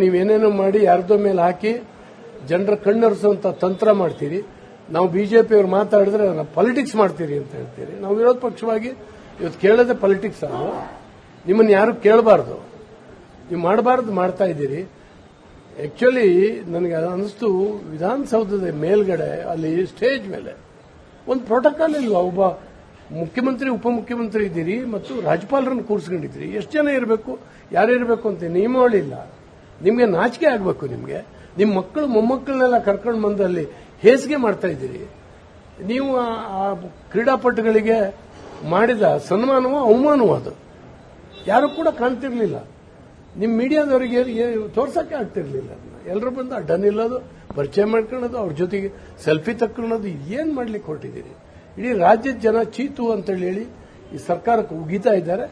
ನೀವೇನೇನೋ ಮಾಡಿ ಯಾರ್ದೋ ಮೇಲೆ ಹಾಕಿ ಜನರ ಕಣ್ಣರಿಸುವಂತ ತಂತ್ರ ಮಾಡ್ತೀರಿ. ನಾವು ಬಿಜೆಪಿಯವರು ಮಾತಾಡಿದ್ರೆ ಪಾಲಿಟಿಕ್ಸ್ ಮಾಡ್ತೀರಿ ಅಂತ ಹೇಳ್ತೀರಿ. ನಾವು ವಿರೋಧ ಪಕ್ಷವಾಗಿ ಇವತ್ತು ಕೇಳೋದೇ ಪಾಲಿಟಿಕ್ಸ್ ಅದು ನಿಮ್ಮನ್ನು ಯಾರು ಕೇಳಬಾರ್ದು. ನೀವು ಮಾಡಬಾರ್ದು ಮಾಡ್ತಾ ಇದ್ದೀರಿ. ಆಕ್ಚುಲಿ ನನಗೆ ಅನಿಸ್ತು ವಿಧಾನಸೌಧದ ಮೇಲ್ಗಡೆ, ಅಲ್ಲಿ ಸ್ಟೇಜ್ ಮೇಲೆ. ಒಂದು ಪ್ರೋಟೋಕಾಲ್ ಇಲ್ವಾ? ಒಬ್ಬ ಮುಖ್ಯಮಂತ್ರಿ, ಉಪಮುಖ್ಯಮಂತ್ರಿ ಇದ್ದೀರಿ ಮತ್ತು ರಾಜ್ಯಪಾಲರನ್ನು ಕೂರಿಸ್ಕೊಂಡಿದ್ದೀರಿ. ಎಷ್ಟು ಜನ ಇರಬೇಕು? ಯಾರು ಇರಬೇಕು ಅಂತ ನಿಯಮಾವಳಿ ಇಲ್ಲ. ನಿಮಗೆ ನಾಚಿಕೆ ಆಗಬೇಕು ನಿಮಗೆ. ನಿಮ್ಮ ಮಕ್ಕಳು ಮೊಮ್ಮಕ್ಕಳನ್ನೆಲ್ಲ ಕರ್ಕೊಂಡು ಬಂದು ಅಲ್ಲಿ ಹೇಸಿಗೆ ಮಾಡ್ತಾ ಇದ್ದೀರಿ. ನೀವು ಆ- ಕ್ರೀಡಾಪಟುಗಳಿಗೆ ಮಾಡಿದ ಸನ್ಮಾನವೋ ಅವಮಾನವೋ ಅದು. ಯಾರು ಕೂಡ ಕಾಣ್ತಿರ್ಲಿಲ್ಲ. ನಿಮ್ಮ ಮೀಡಿಯಾದವರಿಗೆ ತೋರ್ಸಕ್ಕೆ ಆಗ್ತಿರ್ಲಿಲ್ಲ ಎಲ್ಲರೂ ಬಂದು ಅಡ್ಡ ನಿಲ್ಲೋದು ಪರಿಚಯ ಮಾಡ್ಕೊಳ್ಳೋದು, ಅವ್ರ ಜೊತೆಗೆ ಸೆಲ್ಫಿ ತಕ್ಕೊಳ್ಳೋದು, ಏನ್ ಮಾಡ್ಲಿಕ್ಕೆ ಹೊರಟಿದ್ದೀರಿ? ಇಡೀ ರಾಜ್ಯದ ಜನ ಚೀತು ಅಂತೇಳಿ ಹೇಳಿ ಈ ಸರ್ಕಾರಕ್ಕೆ ಉಗಿತಾ ಇದ್ದಾರೆ.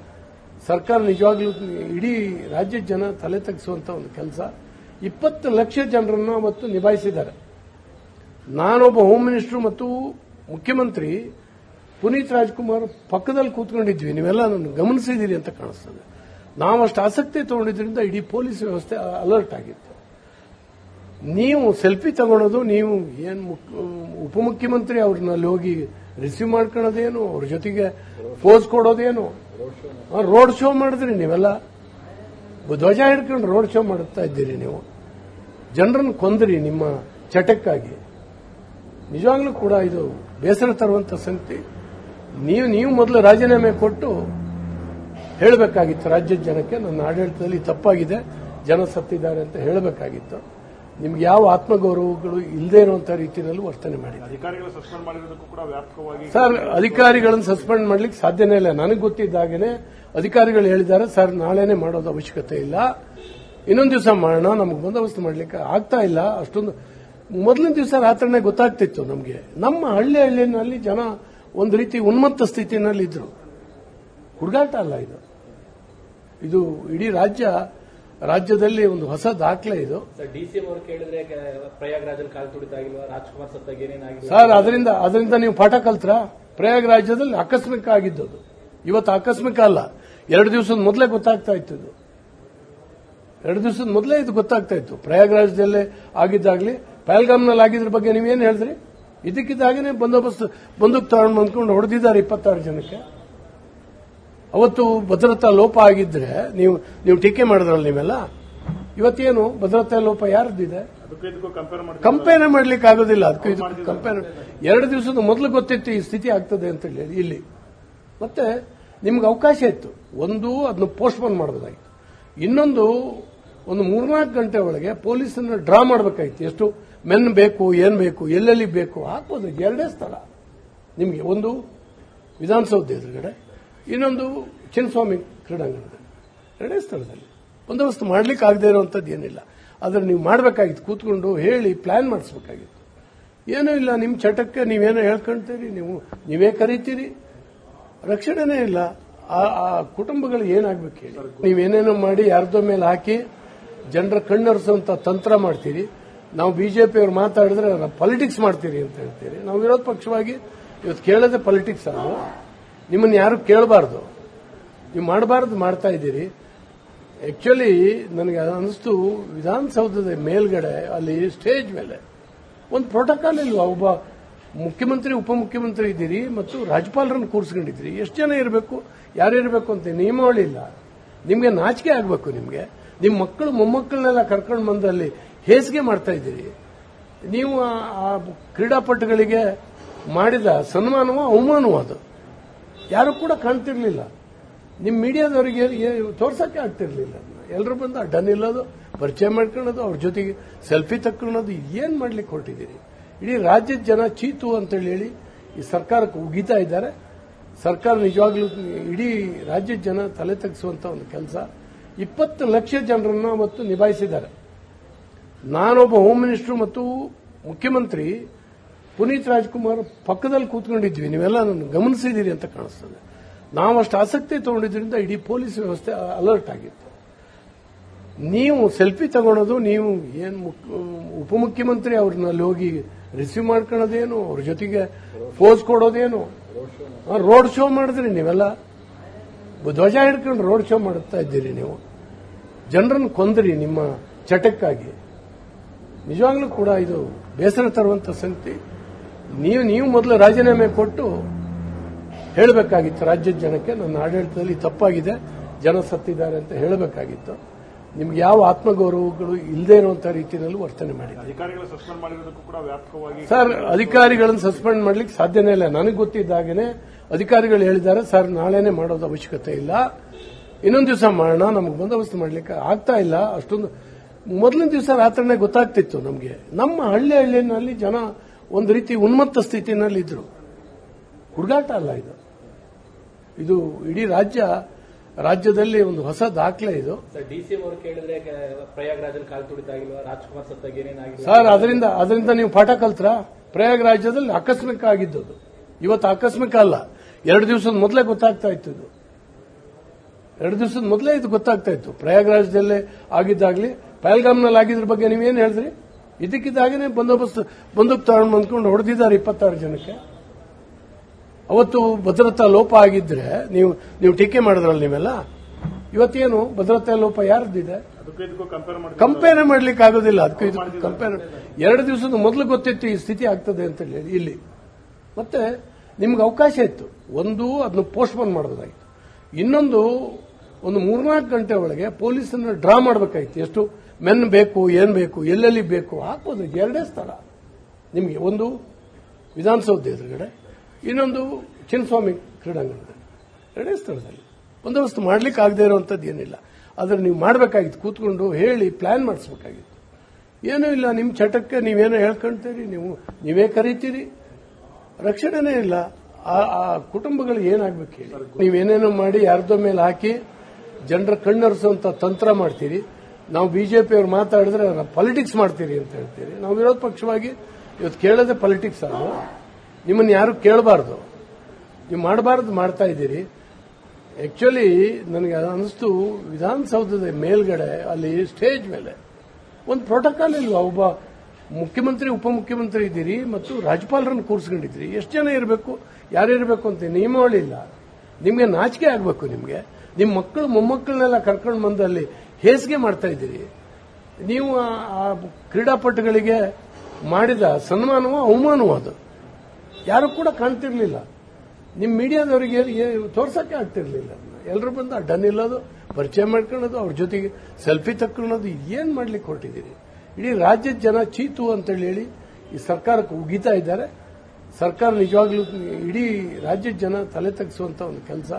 ಸರ್ಕಾರ ನಿಜವಾಗ್ಲೂ ಇಡೀ ರಾಜ್ಯದ ಜನ ತಲೆ ತಗ್ಗಿಸುವಂತ ಒಂದು ಕೆಲಸ. ಇಪ್ಪತ್ತು ಲಕ್ಷ ಜನರನ್ನು ಅವತ್ತು ನಿಭಾಯಿಸಿದ್ದಾರೆ. ನಾನೊಬ್ಬ ಹೋಮ್ ಮಿನಿಸ್ಟರ್ ಮತ್ತು ಮುಖ್ಯಮಂತ್ರಿ ಪುನೀತ್ ರಾಜ್ಕುಮಾರ್ ಪಕ್ಕದಲ್ಲಿ ಕೂತ್ಕೊಂಡಿದ್ವಿ. ನೀವೆಲ್ಲ ನನ್ನ ಗಮನಿಸಿದ್ದೀರಿ ಅಂತ ಕಾಣಿಸ್ತದೆ. ನಾವಷ್ಟು ಆಸಕ್ತಿ ತಗೊಂಡಿದ್ದರಿಂದ ಇಡೀ ಪೊಲೀಸ್ ವ್ಯವಸ್ಥೆ ಅಲರ್ಟ್ ಆಗಿತ್ತು. ನೀವು ಸೆಲ್ಫಿ ತಗೊಳೋದು, ನೀವು ಏನ್ ಉಪಮುಖ್ಯಮಂತ್ರಿ ಅವ್ರನ್ನ ಅಲ್ಲಿ ಹೋಗಿ ರಿಸೀವ್ ಮಾಡ್ಕೊಳ್ಳೋದೇನು ಅವ್ರ ಜೊತೆಗೆ ಪೋಸ್ ಕೊಡೋದೇನು? ರೋಡ್ ಶೋ ಮಾಡಿದ್ರಿ ನೀವೆಲ್ಲ? ಧ್ವಜ ಹಿಡ್ಕೊಂಡು ರೋಡ್ ಶೋ ಮಾಡುತ್ತಾ ಇದ್ದೀರಿ ನೀವು? ಜನರನ್ನು ಕೊಂದ್ರಿ ನಿಮ್ಮ ಚಟಕ್ಕಾಗಿ. ನಿಜವಾಗ್ಲೂ ಕೂಡ ಇದು ಬೇಸರ ತರುವಂತ ಸಂಗತಿ. ನೀವು ನೀವು ಮೊದಲು ರಾಜೀನಾಮೆ ಕೊಟ್ಟು ಹೇಳಬೇಕಾಗಿತ್ತು. ರಾಜ್ಯದ ಜನಕ್ಕೆ ನನ್ನ ಆಡಳಿತದಲ್ಲಿ ತಪ್ಪಾಗಿದೆ. ಜನ ಸತ್ತಿದ್ದಾರೆ ಅಂತ ಹೇಳಬೇಕಾಗಿತ್ತು. ನಿಮ್ಗೆ ಯಾವ ಆತ್ಮಗೌರವಗಳು ಇಲ್ಲದೆ ಇರುವಂತಹ ರೀತಿಯಲ್ಲಿ ವರ್ತನೆ ಮಾಡಿ. ಸರ್ ಅಧಿಕಾರಿಗಳನ್ನು ಸಸ್ಪೆಂಡ್ ಮಾಡ್ಲಿಕ್ಕೆ ಸಾಧ್ಯನೇ ಇಲ್ಲ. ನನಗೆ ಗೊತ್ತಿದ್ದಾಗೇನೆ ಅಧಿಕಾರಿಗಳು ಹೇಳಿದ್ದಾರೆ ಸರ್ ನಾಳೆನೇ ಮಾಡೋದು ಅವಶ್ಯಕತೆ ಇಲ್ಲ. ಇನ್ನೊಂದು ದಿವಸ ಮಾಡೋಣ ನಮಗೆ ಬಂದೋಬಸ್ತ್ ಮಾಡ್ಲಿಕ್ಕೆ ಆಗ್ತಾ ಇಲ್ಲ. ಅಷ್ಟೊಂದು ಮೊದಲಿನ ದಿವಸ ರಾತ್ರಿನೇ ಗೊತ್ತಾಗ್ತಿತ್ತು ನಮಗೆ. ನಮ್ಮ ಹಳ್ಳಿ ಹಳ್ಳಿನಲ್ಲಿ ಜನ ಒಂದು ರೀತಿ ಉನ್ಮತ್ತ ಸ್ಥಿತಿನಲ್ಲಿ ಇದ್ರು ಹುಡುಗಾಟ ಅಲ್ಲ ಇದು. ಇದು ಇಡೀ ರಾಜ್ಯ ರಾಜ್ಯದಲ್ಲಿ ಒಂದು ಹೊಸ ದಾಖಲೆ ಇದು. ಸರ್ ಅದರಿಂದ ಅದರಿಂದ ನೀವು ಪಾಠ ಕಲ್ತ್ರ? ಪ್ರಯಾಗರಾಜ್ಯದಲ್ಲಿ ಆಕಸ್ಮಿಕ ಆಗಿದ್ದದು ಇವತ್ತು ಆಕಸ್ಮಿಕ ಅಲ್ಲ. ಎರಡು ದಿವಸದ ಮೊದಲೇ ಗೊತ್ತಾಗ್ತಾ ಇತ್ತು ಇದು. ಎರಡು ದಿವಸದ ಮೊದಲೇ ಇದು ಗೊತ್ತಾಗ್ತಾ ಇತ್ತು. ಪ್ರಯಾಗರಾಜ್ಯದಲ್ಲೇ ಆಗಿದ್ದಾಗಲಿ ಪಹಲ್ಗಾಮ್ನಲ್ಲಿ ಆಗಿದ್ರ ಬಗ್ಗೆ ನೀವೇನು ಹೇಳಿದ್ರಿ? ಇದಕ್ಕಿದ್ದಾಗನೇ ಬಂದೋಬಸ್ತ್ ಬಂದೂಕ್ ತಗೊಂಡು ಬಂದ್ಕೊಂಡು ಹೊಡೆದಿದ್ದಾರೆ ಇಪ್ಪತ್ತಾರು ಜನಕ್ಕೆ. ಅವತ್ತು ಭದ್ರತಾ ಲೋಪ ಆಗಿದ್ರೆ ನೀವು ನೀವು ಟೀಕೆ ಮಾಡಿದ್ರಲ್ಲ ನೀವೆಲ್ಲ? ಇವತ್ತೇನು ಭದ್ರತಾ ಲೋಪ ಯಾರ್ದಿದೆ ಅದಕ್ಕೂ ಇದಕ್ಕೂ ಕಂಪೇರ್ ಮಾಡಿ ಕಂಪೇರ್ ಮಾಡ್ಲಿಕ್ಕೆ ಆಗೋದಿಲ್ಲ. ಅದಕ್ಕೆ ಕಂಪೇರ್ ಎರಡು ದಿವಸದ ಮೊದಲು ಗೊತ್ತಿತ್ತು ಈ ಸ್ಥಿತಿ ಆಗ್ತದೆ ಅಂತ ಹೇಳಿ ಇಲ್ಲಿ. ಮತ್ತೆ ನಿಮ್ಗೆ ಅವಕಾಶ ಇತ್ತು. ಒಂದು ಅದನ್ನ ಪೋಸ್ಟ್ಪೋನ್ ಮಾಡಬೇಕಾಗಿತ್ತು. ಇನ್ನೊಂದು ಒಂದು ಮೂರ್ನಾಲ್ಕು ಗಂಟೆ ಒಳಗೆ ಪೊಲೀಸನ್ನ ಡ್ರಾ ಮಾಡಬೇಕಾಗಿತ್ತು. ಎಷ್ಟು? ಮೆನ್ ಬೇಕು ಏನ್ ಬೇಕು ಎಲ್ಲೆಲ್ಲಿ ಬೇಕು? ಹಾಕ್ಬೋದು. ಎರಡೇ ಸ್ಥಳ. ನಿಮಗೆ ಒಂದು ವಿಧಾನಸೌಧ ಎದುರುಗಡೆ ಇನ್ನೊಂದು ಚಿನ್ನಸ್ವಾಮಿ ಕ್ರೀಡಾಂಗಣ. ಎರಡೇ ಸ್ಥಳದಲ್ಲಿ. ಬಂದೋಬಸ್ತ್ ಮಾಡ್ಲಿಕ್ಕೆ ಆಗದೆ ಇರುವಂತದ್ದು ಏನಿಲ್ಲ. ಆದರೆ ನೀವು ಮಾಡಬೇಕಾಗಿತ್ತು, ಕೂತ್ಕೊಂಡು ಹೇಳಿ ಪ್ಲಾನ್ ಮಾಡಿಸ್ಬೇಕಾಗಿತ್ತು. ಏನೂ ಇಲ್ಲ ನಿಮ್ಮ ಚಟಕ್ಕೆ ನೀವೇನೋ ಹೇಳ್ಕೊಳ್ತೀರಿ ನೀವು, ನೀವೇ ಕರಿತೀರಿ. ರಕ್ಷಣೆನೇ ಇಲ್ಲ. ಆ ಕುಟುಂಬಗಳು ಏನಾಗಬೇಕು ಹೇಳಿ? ನೀವೇನೇನೋ ಮಾಡಿ ಯಾರ್ದೋ ಮೇಲೆ ಹಾಕಿ ಜನರ ಕಣ್ಣರಿಸುವಂತ ತಂತ್ರ ಮಾಡ್ತೀರಿ. ನಾವು ಬಿಜೆಪಿಯವರು ಮಾತಾಡಿದ್ರೆ ಪಾಲಿಟಿಕ್ಸ್ ಮಾಡ್ತೀರಿ ಅಂತ ಹೇಳ್ತೀರಿ. ನಾವು ವಿರೋಧ ಪಕ್ಷವಾಗಿ ಇವತ್ತು ಕೇಳೋದೇ ಪಾಲಿಟಿಕ್ಸ್ ಅದು ನಿಮ್ಮನ್ನು ಯಾರು ಕೇಳಬಾರ್ದು. ನೀವು ಮಾಡಬಾರ್ದು ಮಾಡ್ತಾ ಇದ್ದೀರಿ. ಆಕ್ಚುಲಿ ನನಗೆ ಅನಿಸ್ತು, ವಿಧಾನಸೌಧದ ಮೇಲ್ಗಡೆ, ಅಲ್ಲಿ ಸ್ಟೇಜ್ ಮೇಲೆ, ಒಂದು ಪ್ರೋಟೋಕಾಲ್ ಇಲ್ವಾ? ಒಬ್ಬ ಮುಖ್ಯಮಂತ್ರಿ, ಉಪಮುಖ್ಯಮಂತ್ರಿ ಇದ್ದೀರಿ ಮತ್ತು ರಾಜ್ಯಪಾಲರನ್ನು ಕೂರಿಸ್ಕೊಂಡಿದ್ದೀರಿ. ಎಷ್ಟು ಜನ ಇರಬೇಕು? ಯಾರು ಇರಬೇಕು ಅಂತ ನಿಯಮಾವಳಿ ಇಲ್ಲ. ನಿಮಗೆ ನಾಚಿಕೆ ಆಗಬೇಕು ನಿಮಗೆ. ನಿಮ್ಮ ಮಕ್ಕಳು, ಮೊಮ್ಮಕ್ಕಳನ್ನೆಲ್ಲ ಕರ್ಕೊಂಡು ಬಂದು ಅಲ್ಲಿ ಹೇಸಿಗೆ ಮಾಡ್ತಾ ಇದ್ದೀರಿ. ನೀವು ಆ ಕ್ರೀಡಾಪಟುಗಳಿಗೆ ಮಾಡಿದ ಸನ್ಮಾನವೋ ಅವಮಾನವೋ ಅದು. ಯಾರು ಕೂಡ ಕಾಣ್ತಿರ್ಲಿಲ್ಲ. ನಿಮ್ಮ ಮೀಡಿಯಾದವರಿಗೆ ತೋರ್ಸೋಕ್ಕೆ ಆಗ್ತಿರ್ಲಿಲ್ಲ. ಎಲ್ಲರೂ ಬಂದು ಅಡ್ಡ ನಿಲ್ಲೋದು ಪರಿಚಯ ಮಾಡ್ಕೊಳ್ಳೋದು, ಅವ್ರ ಜೊತೆಗೆ ಸೆಲ್ಫಿ ತಕ್ಕೊಳ್ಳೋದು, ಏನ್ ಮಾಡ್ಲಿಕ್ಕೆ ಹೊರಟಿದ್ದೀರಿ ಇಡೀ ರಾಜ್ಯದ ಜನ ಚೀತು ಅಂತೇಳಿ ಹೇಳಿ ಈ ಸರ್ಕಾರಕ್ಕೆ ಉಗಿತಾ ಇದ್ದಾರೆ. ಸರ್ಕಾರ ನಿಜವಾಗ್ಲೂ ಇಡೀ ರಾಜ್ಯದ ಜನ ತಲೆ ತಗ್ಗಿಸುವಂತ ಒಂದು ಕೆಲಸ. ಇಪ್ಪತ್ತು ಲಕ್ಷ ಜನರನ್ನು ಅವತ್ತು ನಿಭಾಯಿಸಿದ್ದಾರೆ. ನಾನೊಬ್ಬ ಹೋಮ್ ಮಿನಿಸ್ಟರ್ ಮತ್ತು ಮುಖ್ಯಮಂತ್ರಿ ಪುನೀತ್ ರಾಜ್ಕುಮಾರ್ ಪಕ್ಕದಲ್ಲಿ ಕೂತ್ಕೊಂಡಿದ್ವಿ. ನೀವೆಲ್ಲ ನನ್ನ ಗಮನಿಸಿದ್ದೀರಿ ಅಂತ ಕಾಣಿಸ್ತದೆ. ನಾವು ಅಷ್ಟು ಆಸಕ್ತಿ ತಗೊಂಡಿದ್ರಿಂದ ಇಡೀ ಪೊಲೀಸ್ ವ್ಯವಸ್ಥೆ ಅಲರ್ಟ್ ಆಗಿತ್ತು. ನೀವು ಸೆಲ್ಫಿ ತಗೊಳೋದು, ನೀವು ಏನು ಉಪಮುಖ್ಯಮಂತ್ರಿ ಅವ್ರನ್ನ ಅಲ್ಲಿ ಹೋಗಿ ರಿಸೀವ್ ಮಾಡ್ಕೊಳ್ಳೋದೇನು, ಅವ್ರ ಜೊತೆಗೆ ಪೋಸ್ ಕೊಡೋದೇನು? ರೋಡ್ ಶೋ ಮಾಡಿದ್ರಿ ನೀವೆಲ್ಲ? ಧ್ವಜ ಹಿಡ್ಕೊಂಡು ರೋಡ್ ಶೋ ಮಾಡುತ್ತಾ ಇದ್ದೀರಿ ನೀವು. ಜನರನ್ನು ಕೊಂದ್ರಿ ನಿಮ್ಮ ಚಟಕ್ಕಾಗಿ. ನಿಜವಾಗ್ಲೂ ಕೂಡ ಇದು ಬೇಸರ ತರುವಂತ ಸಂಗತಿ. ನೀವು ನೀವು ಮೊದಲು ರಾಜೀನಾಮೆ ಕೊಟ್ಟು ಹೇಳಬೇಕಾಗಿತ್ತು. ರಾಜ್ಯದ ಜನಕ್ಕೆ ನನ್ನ ಆಡಳಿತದಲ್ಲಿ ತಪ್ಪಾಗಿದೆ. ಜನ ಸತ್ತಿದ್ದಾರೆ ಅಂತ ಹೇಳಬೇಕಾಗಿತ್ತು. ನಿಮ್ಗೆ ಯಾವ ಆತ್ಮಗೌರವಗಳು ಇಲ್ಲದೆ ಇರುವಂತಹ ರೀತಿಯಲ್ಲಿ ವರ್ತನೆ ಮಾಡಿದೆ. ಅಧಿಕಾರಿಗಳು ಸಸ್ಪೆಂಡ್ ಮಾಡಿರೋದಕ್ಕೂ ಕೂಡ ವ್ಯಾಪಕವಾಗಿ ಸರ್ ಅಧಿಕಾರಿಗಳನ್ನು ಸಸ್ಪೆಂಡ್ ಮಾಡ್ಲಿಕ್ಕೆ ಸಾಧ್ಯನೇ ಇಲ್ಲ. ನನಗೆ ಗೊತ್ತಿದ್ದಾಗೇನೆ ಅಧಿಕಾರಿಗಳು ಹೇಳಿದ್ದಾರೆ ಸರ್ ನಾಳೆನೆ ಮಾಡೋದು ಅವಶ್ಯಕತೆ ಇಲ್ಲ. ಇನ್ನೊಂದು ದಿವಸ ಮಾಡೋಣ. ನಮಗೆ ಬಂದೋಬಸ್ತ್ ಮಾಡ್ಲಿಕ್ಕೆ ಆಗ್ತಾ ಇಲ್ಲ. ಅಷ್ಟೊಂದು ಮೊದಲಿನ ದಿವಸ ರಾತ್ರಿನೇ ಗೊತ್ತಾಗ್ತಿತ್ತು ನಮಗೆ. ನಮ್ಮ ಹಳ್ಳಿ ಹಳ್ಳಿನಲ್ಲಿ ಜನ ಒಂದು ರೀತಿ ಉನ್ಮತ್ತ ಸ್ಥಿತಿನಲ್ಲಿ ಇದ್ರು ಹುಡುಗಾಟ ಅಲ್ಲ ಇದು. ಇದು ಇಡೀ ರಾಜ್ಯ ರಾಜ್ಯದಲ್ಲಿ ಒಂದು ಹೊಸ ದಾಖಲೆ ಇದು. ಸರ್ ಅದರಿಂದ ಅದರಿಂದ ನೀವು ಪಾಠ ಕಲ್ತ್ರ? ಪ್ರಯಾಗ್ ರಾಜ್ಯದಲ್ಲಿ ಆಕಸ್ಮಿಕ ಆಗಿದ್ದು ಇವತ್ತು ಆಕಸ್ಮಿಕ ಅಲ್ಲ. ಎರಡು ದಿವಸದ ಮೊದಲೇ ಗೊತ್ತಾಗ್ತಾ ಇತ್ತು ಇದು ಎರಡು ದಿವಸದ ಮೊದಲೇ ಇದು ಗೊತ್ತಾಗ್ತಾ ಇತ್ತು. ಪ್ರಯಾಗ್ರಾಜ್ಯದಲ್ಲೇ ಆಗಿದ್ದಾಗಲಿ ಪಹಲ್ಗಾಮ್ನಲ್ಲಿ ಆಗಿದ್ರ ಬಗ್ಗೆ ನೀವೇನು ಹೇಳಿದ್ರಿ? ಇದಕ್ಕಿದ್ದಾಗನೇ ಬಂದೋಬಸ್ತ್, ಬಂದೂಕ್ ತಗೊಂಡು ಬಂದ್ಕೊಂಡು ಹೊಡೆದಿದ್ದಾರೆ ಇಪ್ಪತ್ತಾರು ಜನಕ್ಕೆ. ಅವತ್ತು ಭದ್ರತಾ ಲೋಪ ಆಗಿದ್ರೆ ನೀವು ನೀವು ಟೀಕೆ ಮಾಡಿದ್ರಲ್ಲ ನೀವೆಲ್ಲ? ಇವತ್ತೇನು ಭದ್ರತಾ ಲೋಪ ಯಾರದ್ದಿದೆ? ಕಂಪೇರ್ ಮಾಡಿ ಕಂಪೇರ್ ಮಾಡ್ಲಿಕ್ಕೆ ಆಗೋದಿಲ್ಲ ಅದಕ್ಕೆ ಕಂಪೇರ್ ಎರಡು ದಿವಸದ ಮೊದಲು ಗೊತ್ತಿತ್ತು ಈ ಸ್ಥಿತಿ ಆಗ್ತದೆ ಅಂತ ಹೇಳಿ, ಇಲ್ಲಿ. ಮತ್ತೆ ನಿಮ್ಗೆ ಅವಕಾಶ ಇತ್ತು. ಒಂದು, ಅದನ್ನ ಪೋಸ್ಟ್ಪೋನ್ ಮಾಡೋದಾಗಿತ್ತು ಇನ್ನೊಂದು ಒಂದು ಮೂರ್ನಾಲ್ಕು ಗಂಟೆ ಒಳಗೆ ಪೊಲೀಸನ್ನು ಡ್ರಾ ಮಾಡಬೇಕಾಗಿತ್ತು ಎಷ್ಟು? ಮೆನ್ ಬೇಕು, ಏನ್ ಬೇಕು, ಎಲ್ಲೆಲ್ಲಿ ಬೇಕು ಹಾಕೋದು ಎರಡೇ ಸ್ಥಳ. ನಿಮಗೆ ಒಂದು ವಿಧಾನಸೌಧ ಎದುರುಗಡೆ, ಇನ್ನೊಂದು ಚಿನ್ನಸ್ವಾಮಿ ಕ್ರೀಡಾಂಗಣ ಎರಡೇ ಸ್ಥಳದಲ್ಲಿ. ಬಂದೋಬಸ್ತ್ ಮಾಡ್ಲಿಕ್ಕೆ ಆಗದೆ ಇರುವಂತದ್ದು ಏನಿಲ್ಲ. ಆದರೆ ನೀವು ಮಾಡಬೇಕಾಗಿತ್ತು. ಕೂತ್ಕೊಂಡು ಹೇಳಿ ಪ್ಲಾನ್ ಮಾಡಿಸ್ಬೇಕಾಗಿತ್ತು. ಏನೂ ಇಲ್ಲ. ನಿಮ್ಮ ಚಟಕ್ಕೆ ನೀವೇನೋ ಹೇಳ್ಕೊಂತೀರಿ, ನೀವು, ನೀವೇ ಕರೀತೀರಿ. ರಕ್ಷಣೆನೇ ಇಲ್ಲ. ಆ ಕುಟುಂಬಗಳಿಗೆ ಏನಾಗ್ಬೇಕು ಹೇಳಿ? ನೀವೇನೇನೋ ಮಾಡಿ, ಯಾರ್ದೋ ಮೇಲೆ ಹಾಕಿ ಜನರ ಕಣ್ಣರಿಸುವಂತ ತಂತ್ರ ಮಾಡ್ತೀರಿ. ನಾವು ಬಿಜೆಪಿ ಅವರು ಮಾತಾಡಿದ್ರೆ ಪಾಲಿಟಿಕ್ಸ್ ಮಾಡ್ತೀರಿ ಅಂತ ಹೇಳ್ತೀರಿ. ನಾವು ವಿರೋಧ ಪಕ್ಷವಾಗಿ ಇವತ್ತು ಕೇಳೋದೇ ಪಾಲಿಟಿಕ್ಸ್ ಅದು. ನಿಮ್ಮನ್ನು ಯಾರು ಕೇಳಬಾರ್ದು. ನೀವು ಮಾಡಬಾರ್ದು ಮಾಡ್ತಾ ಇದ್ದೀರಿ. ಆಕ್ಚುಲಿ ನನಗೆ ಅನಿಸ್ತು ವಿಧಾನಸೌಧದ ಮೇಲ್ಗಡೆ, ಅಲ್ಲಿ ಸ್ಟೇಜ್ ಮೇಲೆ. ಒಂದು ಪ್ರೋಟೋಕಾಲ್ ಇಲ್ವಾ? ಒಬ್ಬ ಮುಖ್ಯಮಂತ್ರಿ, ಉಪಮುಖ್ಯಮಂತ್ರಿ ಇದ್ದೀರಿ ಮತ್ತು ರಾಜ್ಯಪಾಲರನ್ನು ಕೂರಿಸ್ಕೊಂಡಿದ್ದೀರಿ. ಎಷ್ಟು ಜನ ಇರಬೇಕು? ಯಾರು ಇರಬೇಕು ಅಂತ ನಿಯಮಾವಳಿ ಇಲ್ಲ. ನಿಮಗೆ ನಾಚಿಕೆ ಆಗಬೇಕು ನಿಮಗೆ. ನಿಮ್ಮ ಮಕ್ಕಳು ಮೊಮ್ಮಕ್ಕಳನ್ನೆಲ್ಲ ಕರ್ಕೊಂಡು ಬಂದು ಅಲ್ಲಿ ಹೇಸಿಗೆ ಮಾಡ್ತಾ ಇದ್ದೀರಿ. ನೀವು ಆ- ಕ್ರೀಡಾಪಟುಗಳಿಗೆ ಮಾಡಿದ ಸನ್ಮಾನವೋ ಅವಮಾನವೋ ಅದು. ಯಾರು ಕೂಡ ಕಾಣ್ತಿರ್ಲಿಲ್ಲ. ನಿಮ್ಮ ಮೀಡಿಯಾದವರಿಗೆ ತೋರ್ಸಕ್ಕೆ ಆಗ್ತಿರ್ಲಿಲ್ಲ. ಎಲ್ಲರೂ ಬಂದು ಅಡ್ಡ ನಿಲ್ಲೋದು ಪರಿಚಯ ಮಾಡ್ಕೊಳ್ಳೋದು, ಅವ್ರ ಜೊತೆಗೆ ಸೆಲ್ಫಿ ತಕ್ಕೊಳ್ಳೋದು, ಏನ್ ಮಾಡ್ಲಿಕ್ಕೆ ಹೊರಟಿದ್ದೀರಿ? ಇಡೀ ರಾಜ್ಯದ ಜನ ಚೀತು ಅಂತೇಳಿ ಹೇಳಿ ಈ ಸರ್ಕಾರಕ್ಕೆ ಉಗಿತಾ ಇದ್ದಾರೆ. ಸರ್ಕಾರ ನಿಜವಾಗ್ಲೂ ಇಡೀ ರಾಜ್ಯದ ಜನ ತಲೆ ತಗ್ಗಿಸುವಂತ ಒಂದು ಕೆಲಸ.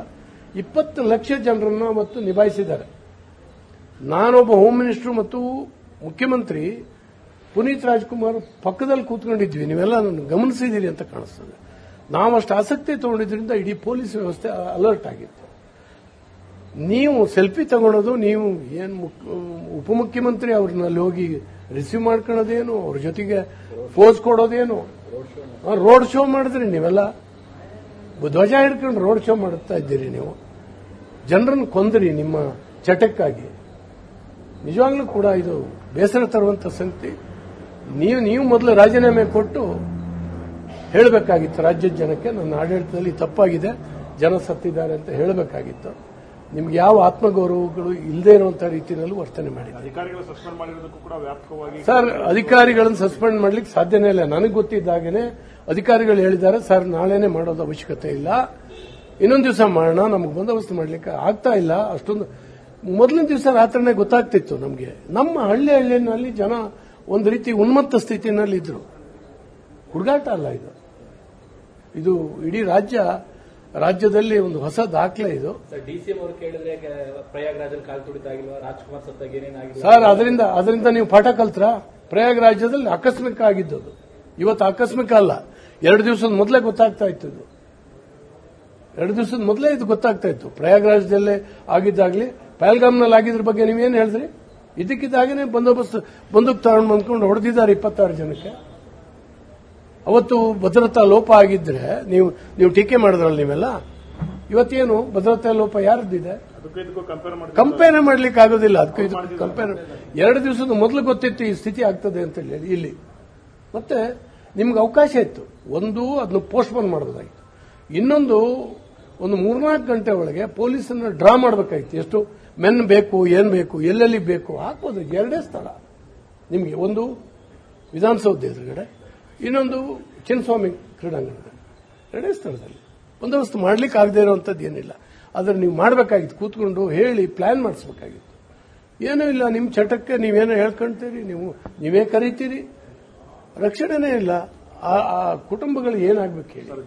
ಇಪ್ಪತ್ತು ಲಕ್ಷ ಜನರನ್ನು ಅವತ್ತು ನಿಭಾಯಿಸಿದ್ದಾರೆ. ನಾನೊಬ್ಬ ಹೋಮ್ ಮಿನಿಸ್ಟರ್ ಮತ್ತು ಮುಖ್ಯಮಂತ್ರಿ ಪುನೀತ್ ರಾಜ್ಕುಮಾರ್ ಪಕ್ಕದಲ್ಲಿ ಕೂತ್ಕೊಂಡಿದ್ವಿ. ನೀವೆಲ್ಲ ನನ್ನ ಗಮನಿಸಿದ್ದೀರಿ ಅಂತ ಕಾಣಿಸ್ತದೆ. ನಾವಷ್ಟು ಆಸಕ್ತಿ ತಗೊಂಡಿದ್ರಿಂದ ಇಡೀ ಪೊಲೀಸ್ ವ್ಯವಸ್ಥೆ ಅಲರ್ಟ್ ಆಗಿತ್ತು. ನೀವು ಸೆಲ್ಫಿ ತಗೊಳೋದು, ನೀವು ಏನ್ ಮುಖ್ಯಮಂತ್ರಿ ಉಪಮುಖ್ಯಮಂತ್ರಿ ಅವ್ರನ್ನಲ್ಲಿ ಹೋಗಿ ರಿಸೀವ್ ಮಾಡ್ಕೊಳ್ಳೋದೇನು, ಅವ್ರ ಜೊತೆಗೆ ಫೋಸ್ ಕೊಡೋದೇನು? ರೋಡ್ ಶೋ ಮಾಡಿದ್ರಿ ನೀವೆಲ್ಲ? ಧ್ವಜ ಹಿಡ್ಕೊಂಡು ರೋಡ್ ಶೋ ಮಾಡುತ್ತಾ ಇದ್ದೀರಿ ನೀವು? ಜನರನ್ನು ಕೊಂದ್ರಿ ನಿಮ್ಮ ಚಟಕ್ಕಾಗಿ. ನಿಜವಾಗ್ಲೂ ಕೂಡ ಇದು ಬೇಸರ ತರುವಂತ ಸಂಗತಿ. ನೀವು ನೀವು ಮೊದಲು ರಾಜೀನಾಮೆ ಕೊಟ್ಟು ಹೇಳಬೇಕಾಗಿತ್ತು. ರಾಜ್ಯದ ಜನಕ್ಕೆ ನನ್ನ ಆಡಳಿತದಲ್ಲಿ ತಪ್ಪಾಗಿದೆ. ಜನ ಸತ್ತಿದ್ದಾರೆ ಅಂತ ಹೇಳಬೇಕಾಗಿತ್ತು. ನಿಮ್ಗೆ ಯಾವ ಆತ್ಮಗೌರವಗಳು ಇಲ್ಲದೆ ಇರುವಂತಹ ರೀತಿಯಲ್ಲಿ ವರ್ತನೆ ಮಾಡಿ ಸರ್ ಅಧಿಕಾರಿಗಳನ್ನು ಸಸ್ಪೆಂಡ್ ಮಾಡ್ಲಿಕ್ಕೆ ಸಾಧ್ಯನೇ ಇಲ್ಲ. ನನಗೆ ಗೊತ್ತಿದ್ದಾಗನೇ ಅಧಿಕಾರಿಗಳು ಹೇಳಿದ್ದಾರೆ ಸರ್ ನಾಳೆನೆ ಮಾಡೋದು ಅವಶ್ಯಕತೆ ಇಲ್ಲ. ಇನ್ನೊಂದು ದಿವಸ ಮಾಡೋಣ ನಮ್ಗೆ ಬಂದೋಬಸ್ತ್ ಮಾಡ್ಲಿಕ್ಕೆ ಆಗ್ತಾ ಇಲ್ಲ. ಅಷ್ಟೊಂದು ಮೊದಲಿನ ದಿವಸ ರಾತ್ರಿನೇ ಗೊತ್ತಾಗ್ತಿತ್ತು ನಮಗೆ. ನಮ್ಮ ಹಳ್ಳಿ ಹಳ್ಳಿನಲ್ಲಿ ಜನ ಒಂದು ರೀತಿ ಉನ್ಮತ್ತ ಸ್ಥಿತಿನಲ್ಲಿ ಇದ್ರು. ಹುಡುಗಾಟ ಅಲ್ಲ ಇದು. ಇದು ಇಡೀ ರಾಜ್ಯ ರಾಜ್ಯದಲ್ಲಿ ಒಂದು ಹೊಸ ದಾಖಲೆ ಇದು. ಸರ್ ಅದರಿಂದ ಅದರಿಂದ ನೀವು ಪಾಠ ಕಲ್ತ್ರ. ಪ್ರಯಾಗ್ ರಾಜ್ಯದಲ್ಲಿ ಆಕಸ್ಮಿಕ ಆಗಿದ್ದದು. ಇವತ್ತು ಆಕಸ್ಮಿಕ ಅಲ್ಲ. ಎರಡು ದಿವಸದ ಮೊದಲೇ ಗೊತ್ತಾಗ್ತಾ ಇತ್ತು ಇದು. ಎರಡು ದಿವಸದ ಮೊದಲೇ ಇದು ಗೊತ್ತಾಗ್ತಾ ಇತ್ತು. ಪ್ರಯಾಗ್ರಾಜದಲ್ಲೇ ಆಗಿದ್ದಾಗಲಿ ಪ್ಯಾಲ್ಗಾಮ್ನಲ್ಲಿ ಪಹಲ್ಗಾಮ್ನಲ್ಲಿ ಆಗಿದ್ರ ಬಗ್ಗೆ ನೀವೇನು ಹೇಳಿದ್ರಿ? ಇದಕ್ಕಿದ್ದಾಗನೇ ಬಂದೋಬಸ್ತ್ ಬಂದೂಕ್ ತಗೊಂಡು ಬಂದ್ಕೊಂಡು ಹೊಡೆದಿದ್ದಾರೆ ಇಪ್ಪತ್ತಾರು ಜನಕ್ಕೆ. ಅವತ್ತು ಭದ್ರತಾ ಲೋಪ ಆಗಿದ್ರೆ ನೀವು ನೀವು ಟೀಕೆ ಮಾಡಿದ್ರಲ್ಲ ನೀವೆಲ್ಲ? ಇವತ್ತೇನು ಭದ್ರತಾ ಲೋಪ ಯಾರದ್ದಿದೆ? ಕಂಪೇರ್ ಮಾಡಿ ಕಂಪೇರ್ ಮಾಡ್ಲಿಕ್ಕೆ ಆಗೋದಿಲ್ಲ. ಅದಕ್ಕೂ ಇದು ಕಂಪೇರ್ ಎರಡು ದಿವಸದ ಮೊದಲು ಗೊತ್ತಿತ್ತು ಈ ಸ್ಥಿತಿ ಆಗ್ತದೆ ಅಂತ ಹೇಳಿ ಇಲ್ಲಿ. ಮತ್ತೆ ನಿಮ್ಗೆ ಅವಕಾಶ ಇತ್ತು. ಒಂದು ಅದನ್ನ ಪೋಸ್ಟ್ಪೋನ್ ಮಾಡಬಹುದಾಗಿತ್ತು ಇನ್ನೊಂದು ಒಂದು ಮೂರ್ನಾಲ್ಕು ಗಂಟೆ ಒಳಗೆ ಪೊಲೀಸನ್ನು ಡ್ರಾ ಮಾಡಬೇಕಾಗಿತ್ತು ಎಷ್ಟು? ಮೆನ್ ಬೇಕು, ಏನ್ ಬೇಕು, ಎಲ್ಲೆಲ್ಲಿ ಬೇಕು, ಹಾಕೋದು ಎರಡೇ ಸ್ಥಳ. ನಿಮಗೆ ಒಂದು ವಿಧಾನಸೌಧ ಎದುರುಗಡೆ, ಇನ್ನೊಂದು ಚಿನ್ನಸ್ವಾಮಿ ಕ್ರೀಡಾಂಗಣ ಎರಡೇ ಸ್ಥಳದಲ್ಲಿ. ಬಂದೋಬಸ್ತ್ ಮಾಡ್ಲಿಕ್ಕೆ ಆಗದೆ ಇರುವಂಥದ್ದು ಏನಿಲ್ಲ. ಆದರೆ ನೀವು ಮಾಡಬೇಕಾಗಿತ್ತು, ಕೂತ್ಕೊಂಡು ಹೇಳಿ, ಪ್ಲಾನ್ ಮಾಡಿಸ್ಬೇಕಾಗಿತ್ತು. ಏನೂ ಇಲ್ಲ ನಿಮ್ಮ ಚಟಕ್ಕೆ ನೀವೇನೋ ಹೇಳ್ಕೊಂತೀರಿ, ನೀವು, ನೀವೇ ಕರಿತೀರಿ. ರಕ್ಷಣೆನೇ ಇಲ್ಲ. ಆ ಕುಟುಂಬಗಳು ಏನಾಗ್ಬೇಕು ಹೇಳಿ?